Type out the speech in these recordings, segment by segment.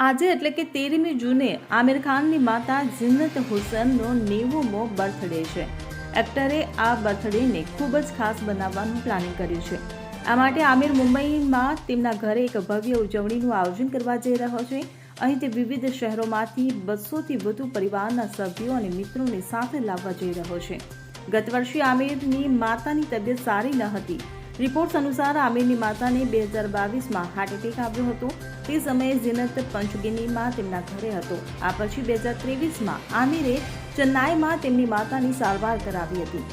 આજે એટલે કે તેરમી જૂને આમિર ખાનની માતા જિન્નત હુસેનનો નેવુંમો બર્થડે છે. એક્ટરે આ બર્થડેને ખૂબ જ ખાસ બનાવવાનું પ્લાનિંગ કર્યું છે. આ માટે આમિર મુંબઈમાં તેમના ઘરે એક ભવ્ય ઉજવણીનું આયોજન કરવા જઈ રહ્યો છે. અહીં તે વિવિધ શહેરોમાંથી બસોથી વધુ પરિવારના સભ્યો અને મિત્રોને સાથે લાવવા જઈ રહ્યો છે. ગત વર્ષે આમિરની માતાની તબિયત સારી ન હતી. રિપોર્ટ્સ અનુસાર આમિરની માતાને બે હજાર બાવીસમાં હાર્ટ એટેક આવ્યો હતો. તે સમયે ઝીનત પંચગીનીમાં તેમના ઘરે હતો. આ પછી બે હજાર ત્રેવીસમાં આમિરે ચેન્નાઈમાં તેમની માતાની સારવાર કરાવી હતી.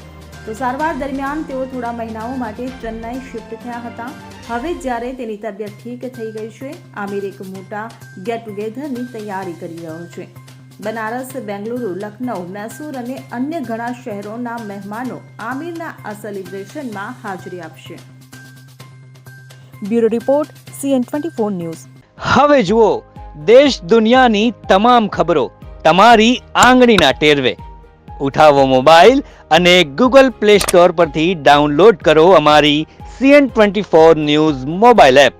તો સારવાર દરમિયાન તેઓ થોડા મહિનાઓ માટે ચેન્નાઈ શિફ્ટ થયા હતા. હવે જ્યારે તેની તબિયત ઠીક થઈ ગઈ છે, આમિર એક મોટા ગેટ ટુગેધરની તૈયારી કરી રહ્યો છે. બનારસ, બેંગલુરુ લખનઉ મૈસૂર અને અન્ય ઘણા શહેરોના મહેમાનો આમિરના આ સેલિબ્રેશનમાં હાજરી આપશે. Bureau report CN twenty four news. હવે જુઓ, દેશ દુનિયાની તમામ ખબરો તમારી આંગળીના ટેરવે. ઉઠાવો મોબાઈલ અને ગૂગલ પ્લે સ્ટોર પરથી ડાઉનલોડ કરો અમારી CN twenty four news mobile app.